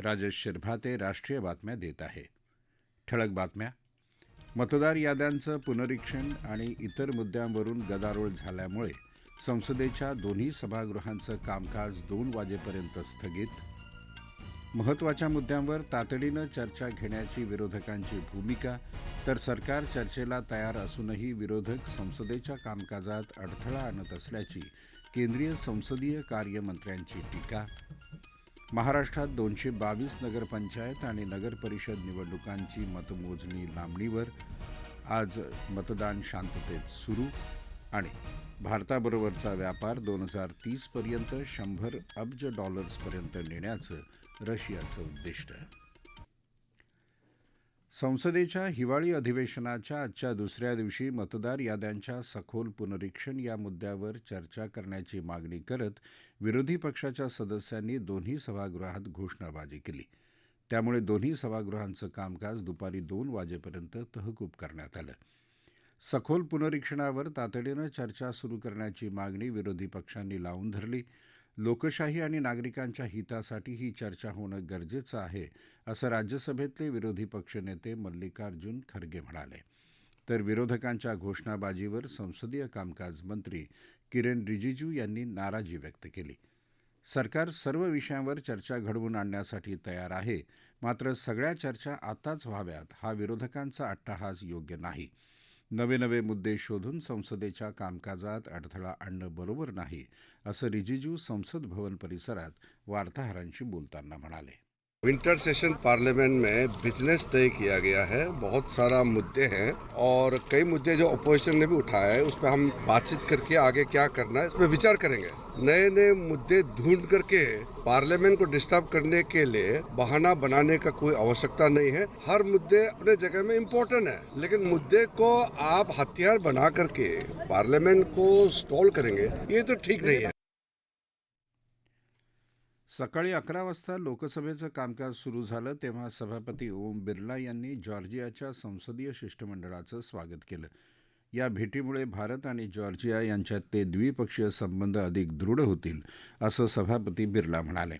राजेश शिरभाते राष्ट्रीय बातम्या देत आहे. ठळक बातम्या. मतदार याद्यांचं पुनरीक्षण आणि इतर मुद्द्यांवरून गदारोळ झाल्यामुळे संसदेच्या दोन्ही सभागृहांचं कामकाज दोन वाजेपर्यंत स्थगित. महत्त्वाच्या मुद्द्यांवर तातडीनं चर्चा घेण्याची विरोधकांची भूमिका तर सरकार चर्चेला तयार असूनही विरोधक संसदेच्या कामकाजात अडथळा आणत असल्याची केंद्रीय संसदीय कार्यमंत्र्यांची टीका. महाराष्ट्रात दोनशे बावीस नगरपंचायत आणि नगरपरिषद निवडणुकांची मतमोजणी लांबणीवर. आज मतदान शांततेत सुरू आणि भारताबरोबरचा व्यापार दोन हजार तीसपर्यंत शंभर अब्ज डॉलर्सपर्यंत नेण्याचं रशियाचं उद्दिष्ट. संसदेच्या हिवाळी अधिवेशनाच्या आजच्या दुसऱ्या दिवशी मतदार याद्यांच्या सखोल पुनरीक्षण या मुद्द्यावर चर्चा करण्याची मागणी करत विरोधी पक्षाच्या सदस्यांनी दोन्ही सभागृहात घोषणाबाजी केली. त्यामुळे दोन्ही सभागृहांचं कामकाज दुपारी दोन वाजेपर्यंत तहकूब करण्यात आलं. सखोल पुनरीक्षणावर तातडीनं चर्चा सुरू करण्याची मागणी विरोधी पक्षांनी लावून धरली. लोकशाही आणि नागरिकांच्या हितासाठी ही चर्चा होणं गरजेचं आहे असं राज्यसभेतले विरोधी पक्षनेते मल्लिकार्जुन खरगे म्हणाले. तर विरोधकांच्या घोषणाबाजीवर संसदीय कामकाज मंत्री किरेन रिजिजू यांनी नाराजी व्यक्त केली. सरकार सर्व विषयांवर चर्चा घडवून आणण्यासाठी तयार आहे मात्र सगळ्या चर्चा आताच व्हाव्यात हा विरोधकांचा अट्टहास योग्य नाही. नवे नवे मुद्दे शोधून संसदेच्या कामकाजात अडथळा आणणं बरोबर नाही असं रिजिजू संसद भवन परिसरात वार्ताहरांशी बोलताना म्हणाले. विंटर सेशन पार्लियामेंट में बिज़नेस तय किया गया है, बहुत सारा मुद्दे हैं और कई मुद्दे जो अपोजिशन ने भी उठाया है उस पर हम बातचीत करके आगे क्या करना है इस पर विचार करेंगे। नए नए मुद्दे ढूंढ करके पार्लियामेंट को डिस्टर्ब करने के लिए बहाना बनाने का कोई आवश्यकता नहीं है। हर मुद्दे अपने जगह में इम्पोर्टेंट है, लेकिन मुद्दे को आप हथियार बना करके पार्लियामेंट को स्टॉल करेंगे, ये तो ठीक नहीं है। सकाळी अकरा वाजता लोकसभेचं कामकाज सुरू झालं तेव्हा सभापती ओम बिर्ला यांनी जॉर्जियाच्या संसदीय शिष्टमंडळाचं स्वागत केलं. या भेटीमुळे भारत आणि जॉर्जिया यांच्यातले द्विपक्षीय संबंध अधिक दृढ होतील असं सभापती बिर्ला म्हणाले.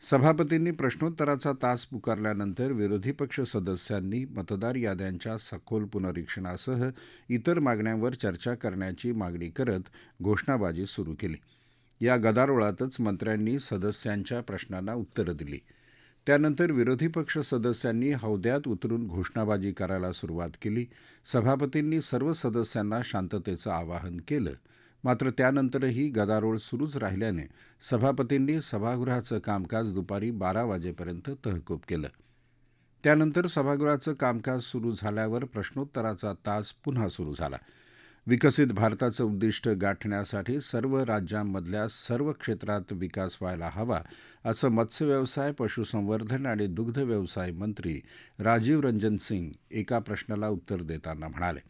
सभापतींनी प्रश्नोत्तराचा तास पुकारल्यानंतर विरोधी पक्ष सदस्यांनी मतदार याद्यांच्या सखोल पुनरीक्षणासह इतर मागण्यांवर चर्चा करण्याची मागणी करत घोषणाबाजी सुरू केली. या गदारोळातच मंत्र्यांनी सदस्यांच्या प्रश्नांना उत्तरं दिली. त्यानंतर विरोधी पक्ष सदस्यांनी हौद्यात उतरून घोषणाबाजी करायला सुरुवात केली. सभापतींनी सर्व सदस्यांना शांततेचं आवाहन केलं. मात्र त्यानंतरही गदारोळ सुरूच राहिल्याने सभापतींनी सभागृहाचं कामकाज दुपारी बारा वाजेपर्यंत तहकूब केलं. त्यानंतर सभागृहाचं कामकाज सुरू झाल्यावर प्रश्नोत्तराचा तास पुन्हा सुरू झाला. विकसित भारताचं उद्दिष्ट गाठण्यासाठी सर्व राज्यांमधल्या सर्व क्षेत्रात विकास व्हायला हवा असं मत्स्यव्यवसाय पशुसंवर्धन आणि दुग्ध व्यवसाय मंत्री राजीव रंजन सिंग एका प्रश्नाला उत्तर देताना म्हणाले.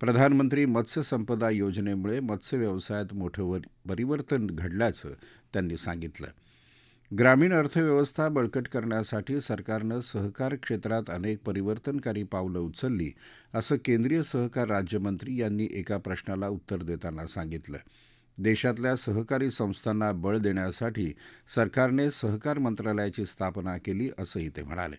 प्रधानमंत्री मत्स्य संपदा योजनेमुळे मत्स्य व्यवसायात मोठं परिवर्तन घडल्याचं त्यांनी सांगितलं. ग्रामीण अर्थव्यवस्था बळकट करण्यासाठी सरकारनं सहकार क्षेत्रात अनेक परिवर्तनकारी पावलं उचलली असं केंद्रीय सहकार राज्यमंत्री यांनी एका प्रश्नाला उत्तर देताना सांगितलं. देशातल्या सहकारी संस्थांना बळ देण्यासाठी सरकारने सहकार मंत्रालयाची स्थापना केली असंही ते म्हणाले.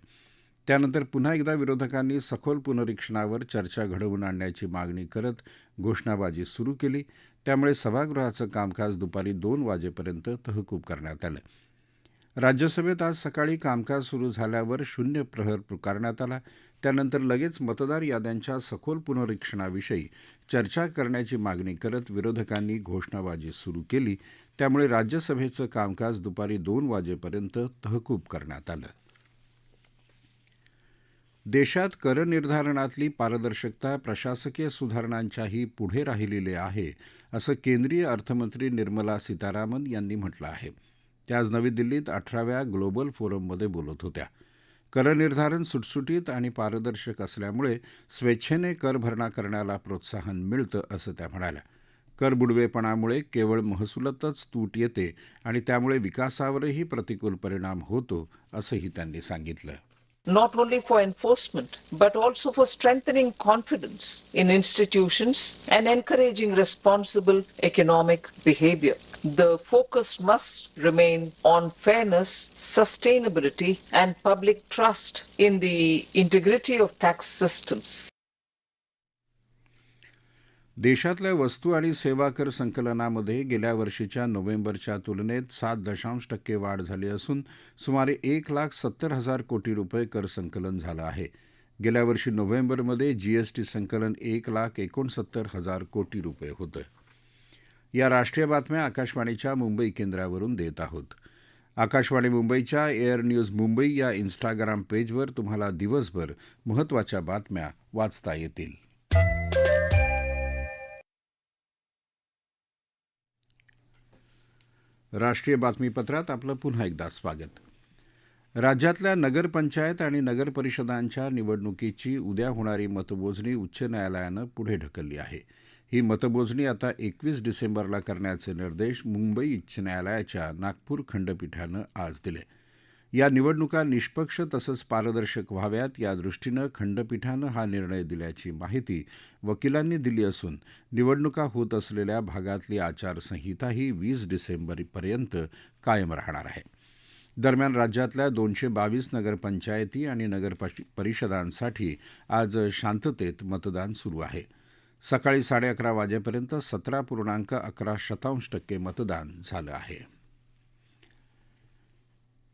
त्यानंतर पुन्हा एकदा विरोधकांनी सखोल पुनरीक्षणावर चर्चा घडवून आणण्याची मागणी करत घोषणाबाजी सुरू केली. त्यामुळे सभागृहाचं कामकाज दुपारी दोन वाजेपर्यंत तहकूब करण्यात आलं. राज्यसभेत आज सकाळी कामकाज सुरू झाल्यावर शून्य प्रहर पुकारण्यात आला. त्यानंतर लगेच मतदार याद्यांच्या सखोल पुनरीक्षणाविषयी चर्चा करण्याची मागणी करत विरोधकांनी घोषणाबाजी सुरू केली. त्यामुळे राज्यसभेचं कामकाज दुपारी दोन वाजेपर्यंत तहकूब करण्यात आलं. देशात करनिर्धारणातली पारदर्शकता प्रशासकीय सुधारणांच्याही पुढे राहिलेली आहे असं केंद्रीय अर्थमंत्री निर्मला सीतारामन यांनी म्हटलं आहे. त्या आज नवी दिल्लीत अठराव्या ग्लोबल फोरममध्ये बोलत होत्या. करनिर्धारण सुटसुटीत आणि पारदर्शक असल्यामुळे स्वेच्छेने कर भरणा करण्याला प्रोत्साहन मिळतं असं त्या म्हणाल्या. करबुडवेपणामुळे केवळ महसुलातच तूट येते आणि त्यामुळे विकासावरही प्रतिकूल परिणाम होतो असंही त्यांनी सांगितलं. Not only for enforcement, but also for strengthening confidence in institutions and encouraging responsible economic behavior. The focus must remain on fairness, sustainability, and public trust in the integrity of tax systems. देशातल्या वस्तू आणि सेवा कर संकलनामध्ये गेल्या वर्षीच्या नोव्हेंबरच्या तुलनेत सात दशांश टक्के वाढ झाली असून सुमारे एक लाख सत्तर हजार कोटी रुपये कर संकलन झालं आहे गेल्या वर्षी नोव्हेंबरमध्ये जीएसटी संकलन एक लाख एकोणसत्तर हजार कोटी रुपये होतं या राष्ट्रीय बातम्या आकाशवाणीच्या मुंबई केंद्रावरून देत आहोत. आकाशवाणी मुंबईच्या एअर न्यूज मुंबई या इन्स्टाग्राम पेजवर तुम्हाला दिवसभर महत्त्वाच्या बातम्या वाचता येतील. राष्ट्रीय बातमीपत्रात आपलं पुन्हा एकदा स्वागत. राज्यातल्या नगरपंचायत आणि नगरपरिषदांच्या निवडणुकीची उद्या होणारी मतमोजणी उच्च न्यायालयानं पुढे ढकलली आहे. ही मतमोजणी आता एकवीस डिसेंबरला करण्याचे निर्देश मुंबई उच्च न्यायालयाच्या नागपूर खंडपीठानं आज दिले. या निवडणुका निष्पक्ष तसंच पारदर्शक व्हाव्यात यादृष्टीनं खंडपीठानं हा निर्णय दिल्याची माहिती वकिलांनी दिली असून निवडणुका होत असलेल्या भागातली आचारसंहिताही वीस डिसेंबरपर्यंत कायम राहणार आहे. दरम्यान राज्यातल्या दोनशे बावीस नगरपंचायती आणि नगर परिषदांसाठी आज शांततेत मतदान सुरू आहे. सकाळी साडे अकरा वाजेपर्यंत सतरा पूर्णांक अकरा शतांश टक्के मतदान झालं आहे.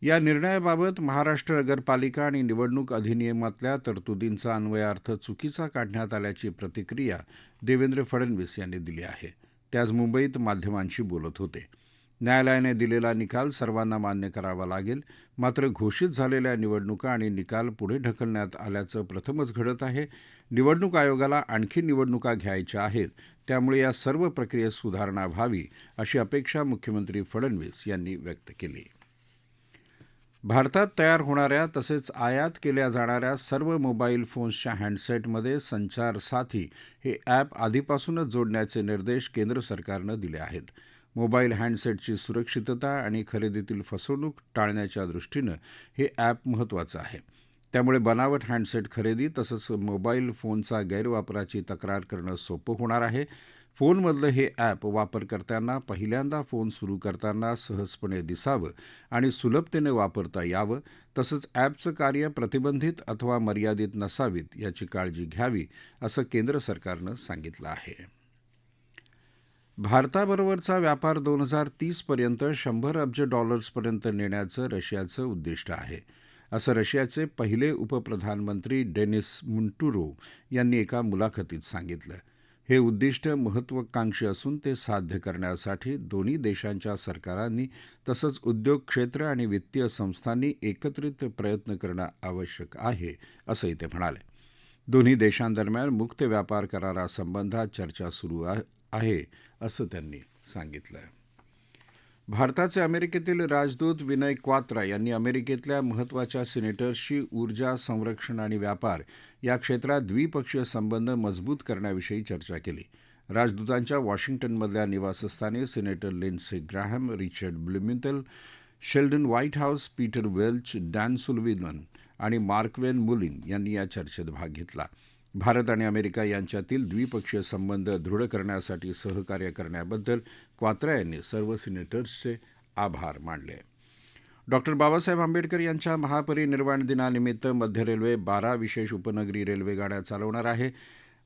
या निर्णयाबाबत महाराष्ट्र नगरपालिका आणि निवडणूक अधिनियमातल्या तरतुदींचा अन्वयार्थ चुकीचा काढण्यात आल्याची प्रतिक्रिया देवेंद्र फडणवीस यांनी दिली आहे. ते आज मुंबईत माध्यमांशी बोलत होते. न्यायालयाने दिलेला निकाल सर्वांना मान्य करावा लागेल. मात्र घोषित झालेल्या निवडणुका आणि निकाल पुढे ढकलण्यात आल्याचं प्रथमच घडत आहे. निवडणूक आयोगाला आणखी निवडणुका घ्यायच्या आहेत. त्यामुळे या सर्व प्रक्रियेत सुधारणा व्हावी अशी अपेक्षा मुख्यमंत्री फडणवीस यांनी व्यक्त केली. भारतात तयार होणाऱ्या तसेच आयात केल्या जाणाऱ्या सर्व मोबाईल फोन्सच्या हँडसेटमध्ये संचार साथी हे ॲप आधीपासूनच जोडण्याचे निर्देश केंद्र सरकारनं दिले आहेत. मोबाईल हँडसेटची सुरक्षितता आणि खरेदीतील फसवणूक टाळण्याच्या दृष्टीनं हे ॲप महत्त्वाचं आहे. त्यामुळे बनावट हँडसेट खरेदी तसंच मोबाईल फोनचा गैरवापराची तक्रार करणं सोपं होणार आहे. फोनमधलं हे ॲप वापरकर्त्यांना पहिल्यांदा फोन सुरू करताना सहजपणे दिसावं आणि सुलभतेने वापरता यावं तसंच ॲपचं कार्य प्रतिबंधित अथवा मर्यादित नसावीत याची काळजी घ्यावी असं केंद्र सरकारनं सांगितलं आहे. भारताबरोबरचा व्यापार दोन हजार तीसपर्यंत शंभर अब्ज डॉलर्सपर्यंत नेण्याचं रशियाचं उद्दिष्ट आहे. असं रशियाचे पहिले उपप्रधानमंत्री डेनिस मुंटुरो यांनी एका मुलाखतीत सांगितलं. हे उद्दिष्ट महत्वाकांक्षी असून ते साध्य करण्यासाठी दोन्ही देशांच्या सरकारांनी तसंच उद्योग क्षेत्र आणि वित्तीय संस्थांनी एकत्रित प्रयत्न करणं आवश्यक आहे असंही ते म्हणाले. दोन्ही देशांदरम्यान मुक्त व्यापार करारासंबंधात चर्चा सुरू आहे असं त्यांनी सांगितलं भारताचे अमेरिकेतील राजदूत विनय क्वात्रा यांनी अमेरिकेतल्या महत्त्वाच्या सिनेटर्सशी ऊर्जा संरक्षण आणि व्यापार या क्षेत्रात द्विपक्षीय संबंध मजबूत करण्याविषयी चर्चा केली. राजदूतांच्या वॉशिंग्टनमधल्या निवासस्थानी senator Lindsey Graham Richard Blumenthal Sheldon Whitehouse Peter Welch Dan Sullivan आणि मार्कवेन मुलिन यांनी या चर्चेत भाग घेतला. भारत आणि अमेरिका यांच्यातील द्विपक्षीय संबंध दृढ करण्यासाठी सहकार्य करण्याबद्दल क्वात्रा यांनी सर्व सिनेटर्सचे आभार मानले. डॉक्टर बाबासाहेब आंबेडकर यांच्या महापरिनिर्वाण दिनानिमित्त मध्य रेल्वे बारा विशेष उपनगरी रेल्वेगाड्या चालवणार आहे.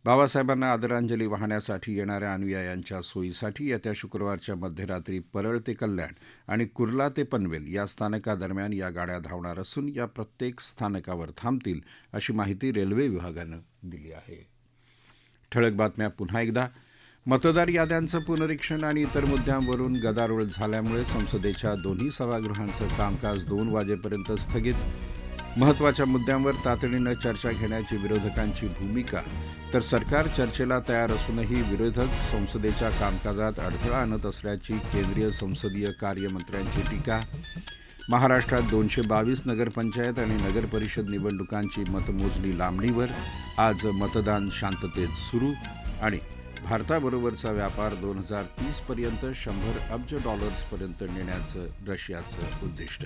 बाबासाहेबांना आदरांजली वाहण्यासाठी येणाऱ्या अनुयायांच्या सोयीसाठी येत्या शुक्रवारच्या मध्यरात्री परळ ते कल्याण आणि कुर्ला ते पनवेल या स्थानकादरम्यान या गाड्या धावणार असून या प्रत्येक स्थानकावर थांबतील अशी माहिती रेल्वे विभागानं दिली आहे. ठळक बातम्या पुन्हा एकदा. मतदार याद्यांचं पुनरीक्षण आणि इतर मुद्द्यांवरून गदारोळ झाल्यामुळे संसदेच्या दोन्ही सभागृहांचं कामकाज दोन वाजेपर्यंत स्थगित. महत्त्वाच्या मुद्द्यांवर तातडीनं चर्चा घेण्याची विरोधकांची भूमिका. तर सरकार चर्चेला तयार असूनही विरोधक संसदेच्या कामकाजात अडथळा आणत असल्याची केंद्रीय संसदीय कार्यमंत्र्यांची टीका. महाराष्ट्रात दोनशे बावीस नगरपंचायत आणि नगरपरिषद निवडणुकांची मतमोजणी लांबणीवर. आज मतदान शांततेत सुरू आणि भारताबरोबरचा व्यापार दोन हजार तीसपर्यंत शंभर अब्ज डॉलर्सपर्यंत नेण्याचं रशियाचं उद्दिष्ट.